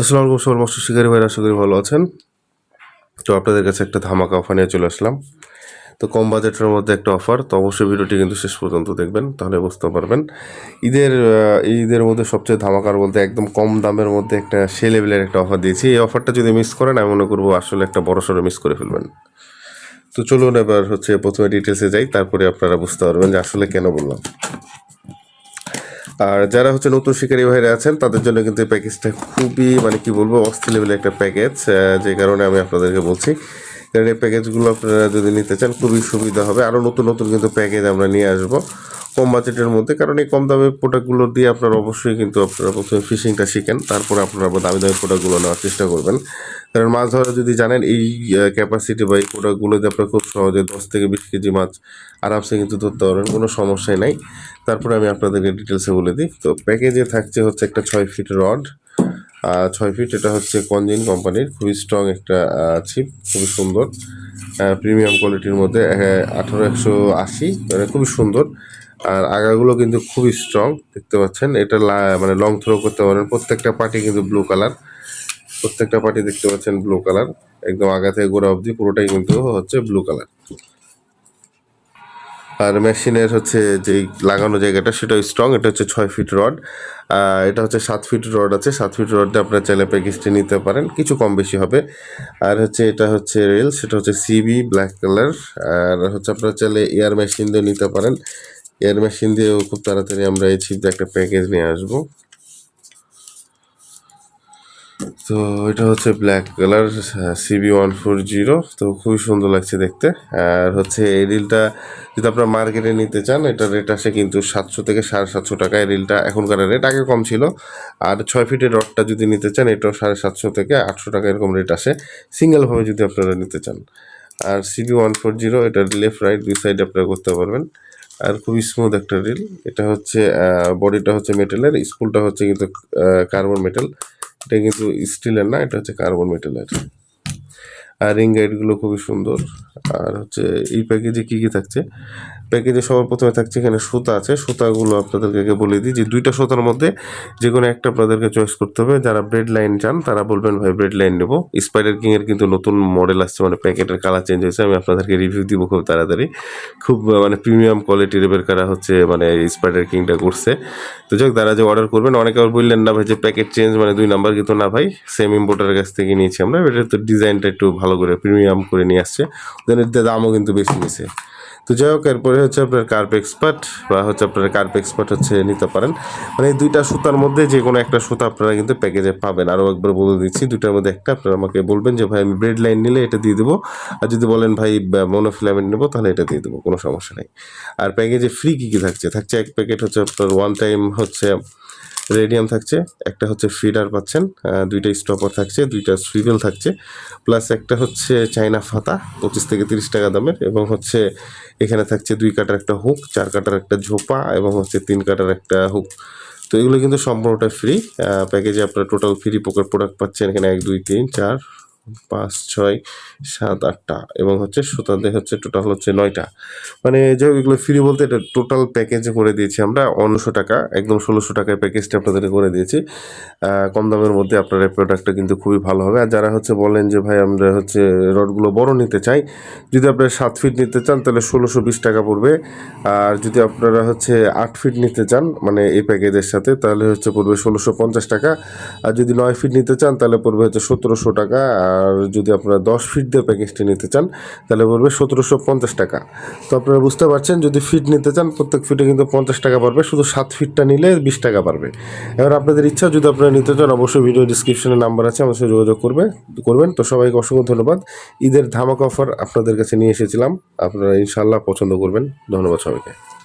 আসসালামু আলাইকুম সকল মৎস্য শিকারী ভাইরা, আশা করি ভালো আছেন। তো আপনাদের কাছে একটা ধামাকা অফার নিয়ে চলে আসলাম। তো কম বাজেটের মধ্যে একটা অফার তো অবশ্যই ভিডিওটি কিন্তু শেষ পর্যন্ত দেখবেন, তাহলে বুঝতে পারবেন। ঈদের ঈদের মধ্যে সবচেয়ে ধামাকার বলতে একদম কম দামের মধ্যে একটা সে লেভেলের একটা অফার দিয়েছি। এই অফারটা যদি মিস করেন, আমি মনে করব আসলে একটা বড় সড়ো মিস করে ফেলবেন। তো চলুন এবার হচ্ছে প্রথমে ডিটেলসে যাই, তারপরে আপনারা বুঝতে পারবেন যে আসলে কেন বললাম। আর যারা হচ্ছে নতুন শিকারী ভাইরা আছেন, তাদের জন্য কিন্তু এই প্যাকেজটা খুবই মানে কি বলব, অস্থির লেভেলের একটা প্যাকেজ যে কারণে আমি আপনাদেরকে বলছি। কারণ এই প্যাকেজগুলো আপনারা যদি নিতে চান, খুবই সুবিধা হবে। আরও নতুন নতুন কিন্তু প্যাকেজ আমরা নিয়ে আসব। কম বাজেটের মধ্যে, কারণ এই কম দামের প্রোডাক্টগুলো দিয়ে আপনারা অবশ্যই কিন্তু আপনারা প্রথমে ফিশিংটা শিখেন, তারপরে আপনারা দামি দামি প্রোডাক্টগুলো নেওয়ার চেষ্টা করবেন। কারণ মাছ ধরা যদি জানেন, এই ক্যাপাসিটি বা এই প্রোডাক্টগুলোতে আপনারা খুব সহজে দশ থেকে বিশ কেজি মাছ আরামসে কিন্তু ধরতে পারবেন, কোনো সমস্যাই নাই। তারপরে আমি আপনাদেরকে ডিটেলসে বলে দিই। তো প্যাকেজে থাকছে হচ্ছে একটা ছয় ফিট রড ছয় ফিট এটা হচ্ছে কনজিন কোম্পানির খুবই স্ট্রং একটা ছিপ খুবই সুন্দর। প্রিমিয়াম কোয়ালিটির মধ্যে আঠারো একশো আশি মানে খুবই সুন্দর। আর আগাগুলো কিন্তু খুবই স্ট্রং দেখতে পাচ্ছেন। এটা মানে লং থ্রো করতে পারেন। প্রত্যেকটা পার্টি কিন্তু ব্লু কালার প্রত্যেকটা পার্টি দেখতে পাচ্ছেন ব্লু কালার একদম আগা থেকে গোড়া অবধি পুরোটাই কিন্তু হচ্ছে ব্লু কালার আর মেশিনের হচ্ছে যে লাগানো জায়গাটা সেটা স্ট্রং এটা হচ্ছে ছয় ফিট রড এটা হচ্ছে সাত ফিট রড আছে। সাত ফিট রড আপনারা চাইলে প্যাকেজটি নিতে পারেন, কিছু কম বেশি হবে। আর হচ্ছে এটা হচ্ছে রেল সেটা হচ্ছে সিবি ব্ল্যাক কালার আর হচ্ছে আপনার চাইলে এয়ার মেশিন দিয়ে নিতে পারেন। এয়ার মেশিন দিয়েও খুব তাড়াতাড়ি আমরা এই ছিপ একটা প্যাকেজ নিয়ে আসব। তো এটা হচ্ছে black colour CB one four zero তো খুবই সুন্দর লাগছে দেখতে। আর হচ্ছে এই রিলটা যদি আপনারা মার্কেটে নিতে চান, এটা রেট আসে কিন্তু সাতশো থেকে সাড়ে সাতশো টাকা। এই রিলটা এখনকার রেট আগে কম ছিল। আর ছয় ফিটের রডটা যদি নিতে চান, এটাও সাড়ে সাতশো থেকে আটশো টাকা এরকম রেট আসে। সিঙ্গেলভাবে যদি আপনারা নিতে চান। আর সিবি ওয়ান ফোর জিরো এটা লেফট রাইট দুই সাইডে আপনারা করতে পারবেন। আর খুবই স্মুথ একটা রিল এটা হচ্ছে বডিটা হচ্ছে মেটেলের স্কুলটা হচ্ছে কিন্তু কার্বন মেটাল এটা কিন্তু স্টিলের না এটা হচ্ছে কার্বন মেটালের আর রিং গাইডগুলো খুবই সুন্দর। আর হচ্ছে এই প্যাকেজে কী কী থাকছে? প্যাকেজে সবার প্রথমে থাকছে এখানে সুতা আছে। সুতাগুলো আপনাদেরকে বলে দিই যে দুইটা সুতার মধ্যে যে কোনো একটা আপনাদেরকে চয়েস করতে হবে। যারা ব্রেড লাইন চান, তারা বলবেন, ভাই ব্রেড লাইন নেব। স্পাইডার কিংয়ের কিন্তু নতুন মডেল আসছে মানে প্যাকেটের কালার চেঞ্জ হয়েছে। আমি আপনাদেরকে রিভিউ দিব খুব তাড়াতাড়ি। খুব মানে প্রিমিয়াম কোয়ালিটির বের করা হচ্ছে মানে স্পাইডার কিংটা করছে। তো যাক তারা যে অর্ডার করবেন, অনেকে আবার বললেন, না, ভাই, যে প্যাকেট চেঞ্জ মানে দুই নাম্বার কিন্তু না, ভাই। সেম ইম্পোর্টারের কাছ থেকে নিয়েছি আমরা। এটার তো ডিজাইনটা একটু ভালো করে প্রিমিয়াম করে নিয়ে আসছে। ওদের দামও কিন্তু বেশি নিছে। তো যাই হোক, এরপরে হচ্ছে আপনার কার্প এক্সপার্ট বা হচ্ছে আপনার কার্প এক্সপার্ট হচ্ছে নিতে পারেন। মানে এই দুইটা সুতার মধ্যে যে কোনো একটা সুতা আপনারা কিন্তু প্যাকেজে পাবেন। আরও একবার বলে দিচ্ছি, দুইটার মধ্যে একটা আপনারা আমাকে বলবেন যে, ভাই, আমি ব্রেড লাইন নিলে এটা দিয়ে দেবো। আর যদি বলেন, ভাই মনোফিলামেন্ট নেব, তাহলে এটা দিয়ে দেবো। কোনো সমস্যা নেই। আর প্যাকেজে ফ্রি কী কী থাকছে? থাকছে এক প্যাকেট হচ্ছে আপনার ওয়ান টাইম হচ্ছে রেডিয়াম থাকছে, একটা হচ্ছে ফিডার পাচ্ছেন দুইটা স্টপার থাকছে, দুইটা সুইভেল থাকছে, প্লাস একটা হচ্ছে চাইনা ফাতা, পঁচিশ থেকে তিরিশ টাকা দামের, এবং হচ্ছে এখানে থাকছে দুই কাটার একটা হুক, চার কাটার একটা ঝোপা, এবং হচ্ছে তিন কাটার একটা হুক। তো এগুলো কিন্তু সম্পূর্ণটা ফ্রি প্যাকেজে আপনারা টোটাল ফ্রি পকেট প্রোডাক্ট পাচ্ছেন এখানে এক, দুই, তিন, চার পাঁচ, ছয়, সাত, আটটা এবং হচ্ছে সুতাতে হচ্ছে টোটাল হচ্ছে নয়টা। মানে যে এগুলো ফ্রি বলতে এটা টোটাল প্যাকেজ করে দিয়েছি আমরা। অন্যশো টাকা, একদম ষোলোশো টাকায় প্যাকেজটা আপনাদের করে দিয়েছি। কম দামের মধ্যে আপনার এই প্রোডাক্টটা কিন্তু খুবই ভালো হবে। আর যারা হচ্ছে বলেন যে, ভাই, আমরা হচ্ছে রডগুলো বড় নিতে চাই, যদি আপনারা সাত ফিট নিতে চান, তাহলে ষোলোশো বিশ টাকা পড়বে। আর যদি আপনারা হচ্ছে আট ফিট নিতে চান মানে এই প্যাকেজের সাথে, তাহলে হচ্ছে পড়বে ষোলোশো পঞ্চাশ টাকা। আর যদি নয় ফিট নিতে চান, তাহলে পড়বে হচ্ছে সতেরোশো টাকা। আর যদি আপনারা দশ ফিট দিয়ে প্যাকেজটি নিতে চান, তাহলে পড়বে সতেরোশো পঞ্চাশ টাকা। তো আপনারা বুঝতে পারছেন, যদি ফিট নিতে চান, প্রত্যেক ফিটে কিন্তু পঞ্চাশ টাকা পারবে শুধু সাত ফিটটা নিলে বিশ টাকা পারবে। এবার আপনাদের ইচ্ছা, যদি আপনারা নিতে চান, অবশ্যই ভিডিও ডিসক্রিপশনে নাম্বার আছে, আমার সাথে যোগাযোগ করবে, করবেন। তো সবাইকে অসংখ্য ধন্যবাদ। ঈদের ধামাক অফার আপনাদের কাছে নিয়ে এসেছিলাম। আপনারা ইনশাল্লাহ পছন্দ করবেন। ধন্যবাদ সবাইকে।